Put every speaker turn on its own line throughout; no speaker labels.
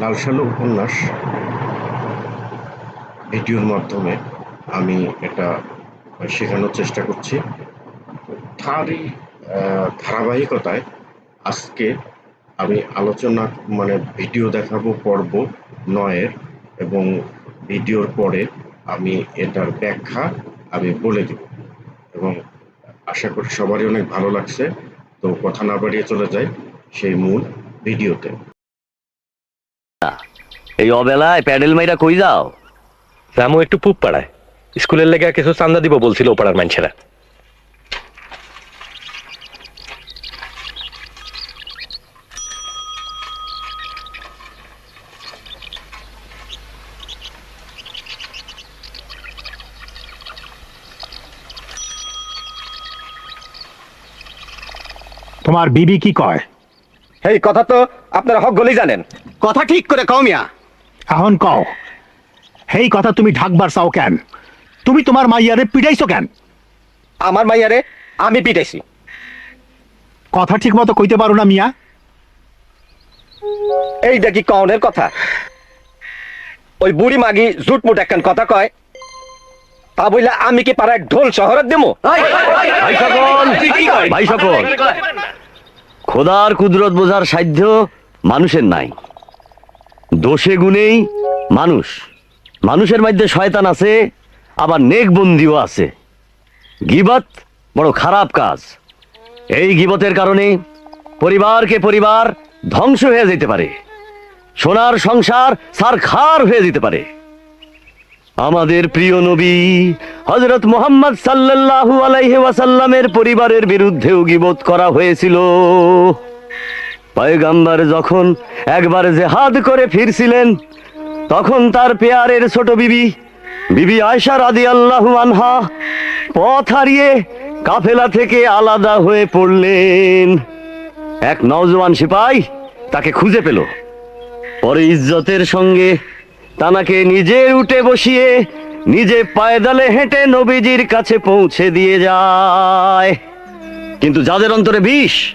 লালসালু উপন্যাস। ভিডিওর মাধ্যমে আমি এটা শেখানোর চেষ্টা করছি। তারই ধারাবাহিকতায় আজকে আমি আলোচনা মানে ভিডিও দেখাবো পর্ব নয়ের এবং ভিডিওর পরে আমি এটার ব্যাখ্যা আমি বলে দেব। এবং আশা করি সবারই অনেক ভালো লাগছে। তো কথা না বাড়িয়ে চলে যাই সেই মূল ভিডিওতে।
এই অবেলায় প্যাডেল মাইরা কই যাও?
রামু একটু পুপ পাড়ায়। স্কুলের লেগে কিছু চান্দা দিব বলছিল ও পাড়ার মানুষেরা।
তোমার বিবি কি কয়?
এই কথা তো আপনারা হক গলেই জানেন। কথা ঠিক করে কও মিয়া।
এখন কও। হেই কথা তুমি ঢাকবার চাও কেন? তুমি তোমার মাইয়ারে পিটাইছো কেন?
আমার মাইয়ারে আমি পিটাইছি।
কথা ঠিক মতো কইতে পারো না মিয়া।
এইটা কি কওনের কথা? ওই বুড়ি মাগি জুট মুট একখান কথা কয় তা বইলা আমি কি পাড়ায় ঢোল শহরের দেবো
ভাই সকল ভাই সকল। খোদার কুদরত বোঝার সাধ্য মানুষের নাই। দোষে গুণেই মানুষ। মানুষের মধ্যে শয়তান আছে, আবার নেক বন্দিও আছে। গিবত বড় খারাপ কাজ। এই গিবতের কারণে পরিবারকে পরিবার ধ্বংস হয়ে যেতে পারে। সোনার সংসার সারখার হয়ে যেতে পারে। আমাদের প্রিয় নবী হজরত মোহাম্মদ সাল্লাল্লাহু আলাইহি পরিবারের বিরুদ্ধেও গিবত করা হয়েছিল। পয়গাম্বার যখন একবার জেহাদ করে ফিরছিলেন, তখন তার পেয়ারের ছোট বিবি বিবি আয়সা রাদিয়াল্লাহু আনহা পথ হারিয়ে কাফেলা থেকে আলাদা হয়ে পড়লেন। এক নওজোয়ান সিপাই তাকে খুঁজে পেল। পরে ইজ্জতের সঙ্গে তানাকে নিজে উঠে বসিয়ে নিজে পায়দালে হেঁটে নবীজির কাছে পৌঁছে দিয়ে যায়। কিন্তু যাদের অন্তরে বিষ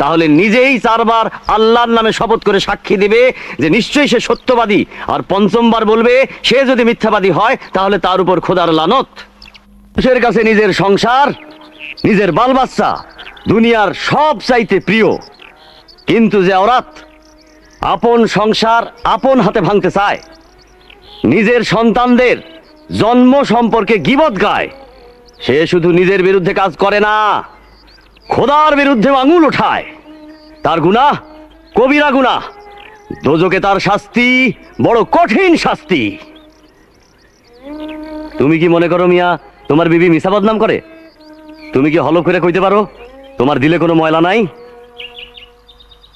তাহলে নিজেই চারবার আল্লাহর নামে শপথ করে সাক্ষী দিবে যে নিশ্চয়ই সে সত্যবাদী। আর পঞ্চমবার বলবে, সে যদি মিথ্যাবাদী হয়, তাহলে তার উপর খোদার লানত। মানুষের কাছে নিজের সংসার, নিজের বাল বাচ্চা দুনিয়ার সব চাইতে প্রিয়। কিন্তু যে অরাত, আপন সংসার আপন হাতে ভাঙতে চায়, নিজের সন্তানদের জন্ম সম্পর্কে গিবত গায়, সে শুধু নিজের বিরুদ্ধে কাজ করে না। খোদার বিরুদ্ধে আঙুল ওঠায়। তার গুণা, কবিরা গুণা। দোজকে তার শাস্তি, বড় কঠিন শাস্তি। তুমি কি মনে করো মিয়া, তোমার বিবি মিশা বদনাম করে? তুমি কি হলক করে কইতে পারো, তোমার দিলে কোনো ময়লা নাই?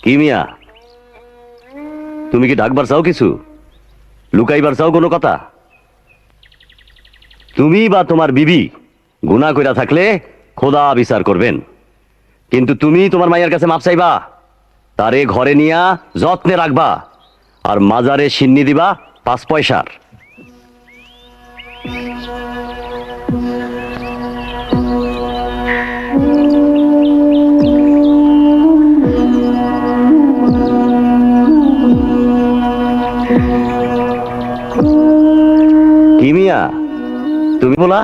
কি মিয়া? তুমি কি ডাকবার চাও কিছু? লুকাইবার চাও কোনো কথা? তুমি বা তোমার বিবি গুনাহ কইরা থাকলে খোদা বিচার করবেন। কিন্তু তুমি তোমার মাইয়ার কাছে মাপ চাইবা। তারে ঘরে নিয়া যত্নে রাখবা। আর মাজারে সিন্নি দিবা পাঁচ পয়সার। তুমি বলা?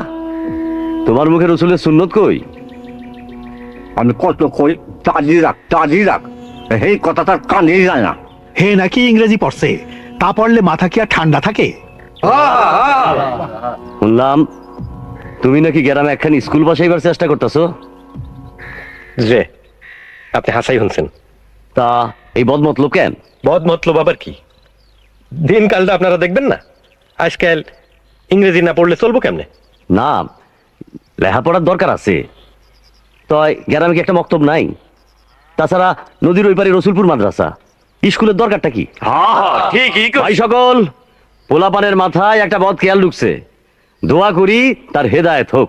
তোমার মুখে রসুলের সুন্নত কই?
আমি কত কই তাজি রাখ তাজি রাখ। এই কথা তার কানেই যায় না।
হে নাকি ইংরেজি পড়ছে তা পড়লে মাথা কি আর ঠান্ডা থাকে?
শুনলাম তুমি নাকি গ্রামে একখানি স্কুল বসাইবার চেষ্টা করতেছো?
যে আপনি হাসাই শুনছেন
তা এই বদমতলব কেন?
বদ মতলব আবার কি? দিনকালটা আপনারা দেখবেন না? আজকাল ইংরেজি না পড়লে চলবো কেমনে?
না লেখাপড়ার দরকার আছে। তয় গ্রামে কি একটা মক্তব নাই? তাছাড়া নদীর ওই পারে রসুলপুর মাদ্রাসা। স্কুলের দরকারটা কি?
ঠিকই
ভাই সকল পোলাপানের মাথায় একটা বদ খেয়াল ঢুকছে। দোয়া করি তার হেদায়েত হোক।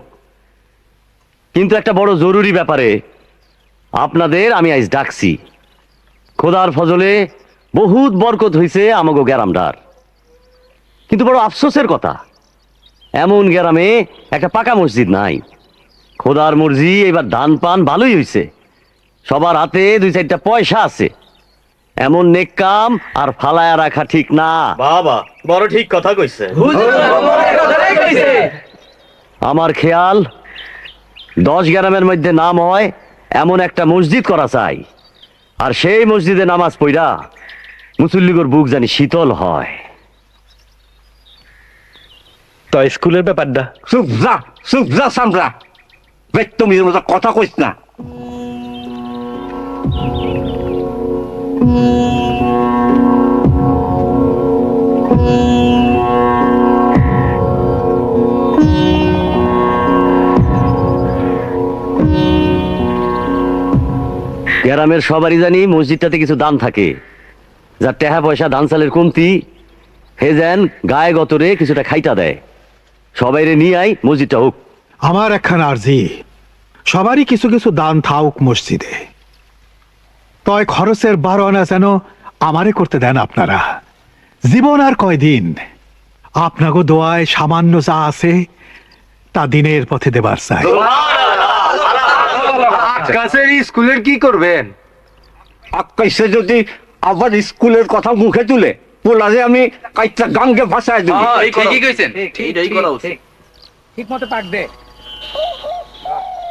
কিন্তু একটা বড় জরুরি ব্যাপারে আপনাদের আমি আজ ডাকছি। খোদার ফজলে বহুত বরকত হইছে আমাগো গ্যারামডার কিন্তু বড় আফসোসের কথা এমন গ্রামে একটা পাকা মসজিদ নাই। খোদার মর্জি এবার ধান পান ভালোই হইছে। সবার হাতে দুই চারটা পয়সা আছে। এমন নেক কাম আর ফালায়া রাখা ঠিক না।
বাবা বড় ঠিক কথা কইছে।
আমার খেয়াল দশ গ্রামের মধ্যে নাম হয় এমন একটা মসজিদ করা চাই। আর সেই মসজিদে নামাজ পড়া মুসল্লিগর বুক জানি শীতল হয়।
তো স্কুলের ব্যাপারটা?
চুপ যা চুপ যা সামরা। তুমি মতো কথা কইস না।
গ্রামের সবারই জানি মসজিদটাতে কিছু দান থাকে। যার টেহা পয়সা দান চালের কমতি, হে যেন গায়ে গতরে কিছুটা খাইটা দেয়। সবাইরে নিয়ে আই মসজিদটা হোক।
আমার একখান আর্জি। সবারই কিছু কিছু দান থাউক মসজিদে। তয় খরচের বারো আনা যেন আমারে করতে দেন আপনারা। জীবন আর কয়দিন? আপনাগো দোয়ায় সামান্য যা আছে তা দিনের পথে দেবার চাই।
কাছের স্কুলের কি করবেন?
আকাইসে যদি আবার স্কুলের কথা মুখে তুলে পোলারে আমি কাইটা গাঙ্গে ভাসায় দিই
ঠিকই কইছেন। এইটাই